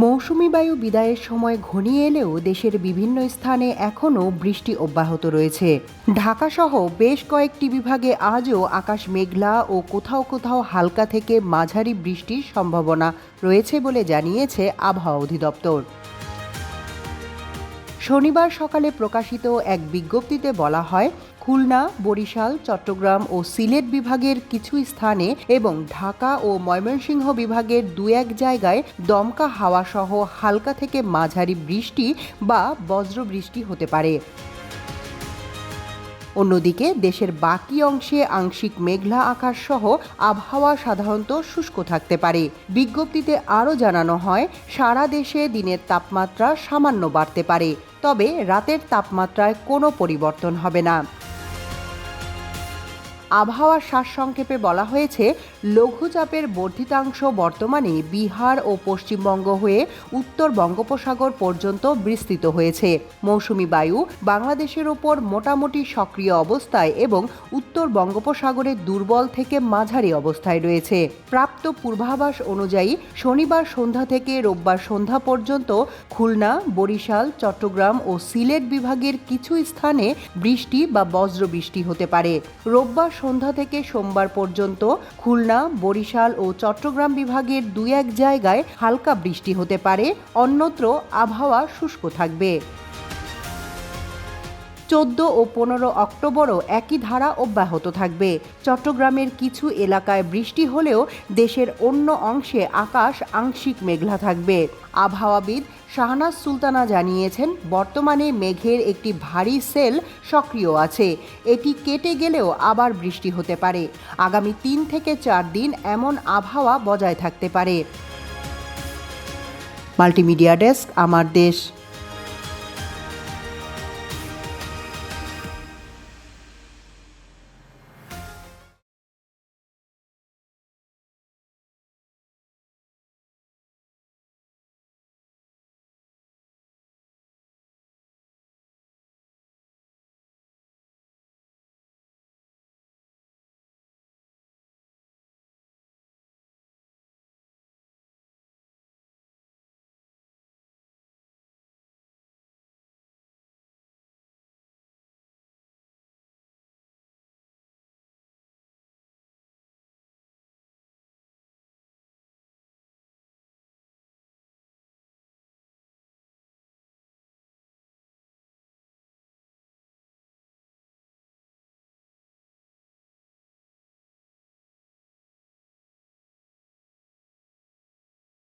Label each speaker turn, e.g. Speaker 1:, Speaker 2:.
Speaker 1: মৌসুমি বায়ু বিদায়ের সময় ঘনিয়ে এলেও দেশের বিভিন্ন স্থানে এখনও বৃষ্টি অব্যাহত রয়েছে। ঢাকাসহ বেশ কয়েকটি বিভাগে আজও আকাশ মেঘলা ও কোথাও কোথাও হালকা থেকে মাঝারি বৃষ্টির সম্ভাবনা রয়েছে বলে জানিয়েছে আবহাওয়া অধিদপ্তর। শনিবার সকালে প্রকাশিত এক বিজ্ঞপ্তিতে বলা হয়, খুলনা, বরিশাল, চট্টগ্রাম ও সিলেট বিভাগের কিছু স্থানে এবং ঢাকা ও ময়মনসিংহ বিভাগের দু এক জায়গায় দমকা হাওয়াসহ হালকা থেকে মাঝারি বৃষ্টি বা বজ্রবৃষ্টি হতে পারে। অন্যদিকে দেশের বাকি অংশে আংশিক মেঘলা আকাশ সহ আবহাওয়া সাধারণত শুষ্ক থাকতে পারে। বিজ্ঞপ্তিতে আরও জানানো হয়, সারা দেশে দিনের তাপমাত্রা সামান্য বাড়তে পারে, তবে রাতের তাপমাত্রায় কোনো পরিবর্তন হবে না। আবহাওয়ার সারসংক্ষেপে বলা হয়েছে, লঘুচাপের বর্ধিতাংশ বর্তমানে বিহার ও পশ্চিমবঙ্গ হয়ে উত্তর বঙ্গোপসাগর পর্যন্ত বিস্তৃত হয়েছে। মৌসুমি বায়ু বাংলাদেশের ওপর মোটামুটি সক্রিয় অবস্থায় এবং উত্তর বঙ্গোপসাগরে দুর্বল থেকে মাঝারি অবস্থায় রয়েছে। প্রাপ্ত পূর্বাভাস অনুযায়ী, শনিবার সন্ধ্যা থেকে রোববার সন্ধ্যা পর্যন্ত খুলনা, বরিশাল, চট্টগ্রাম ও সিলেট বিভাগের কিছু স্থানে বৃষ্টি বা বজ্রবৃষ্টি হতে পারে। রোববার সন্ধ্যা থেকে সোমবার পর্যন্ত খুলনা, বরিশাল ও চট্টগ্রাম বিভাগের দুই এক জায়গায় হালকা বৃষ্টি হতে পারে, অন্যত্র আবহাওয়া শুষ্ক থাকবে। চোদ্দ ও পনেরো অক্টোবরও একই ধারা অব্যাহত থাকবে। চট্টগ্রামের কিছু এলাকায় বৃষ্টি হলেও দেশের অন্য অংশে আকাশ আংশিক মেঘলা থাকবে। আবহাওয়াবিদ শাহনাজ সুলতানা জানিয়েছেন, বর্তমানে মেঘের একটি ভারী সেল সক্রিয় আছে। এটি কেটে গেলেও আবার বৃষ্টি হতে পারে। আগামী তিন থেকে চার দিন এমন আবহাওয়া বজায় থাকতে পারে। মাল্টিমিডিয়া ডেস্ক, আমার দেশ।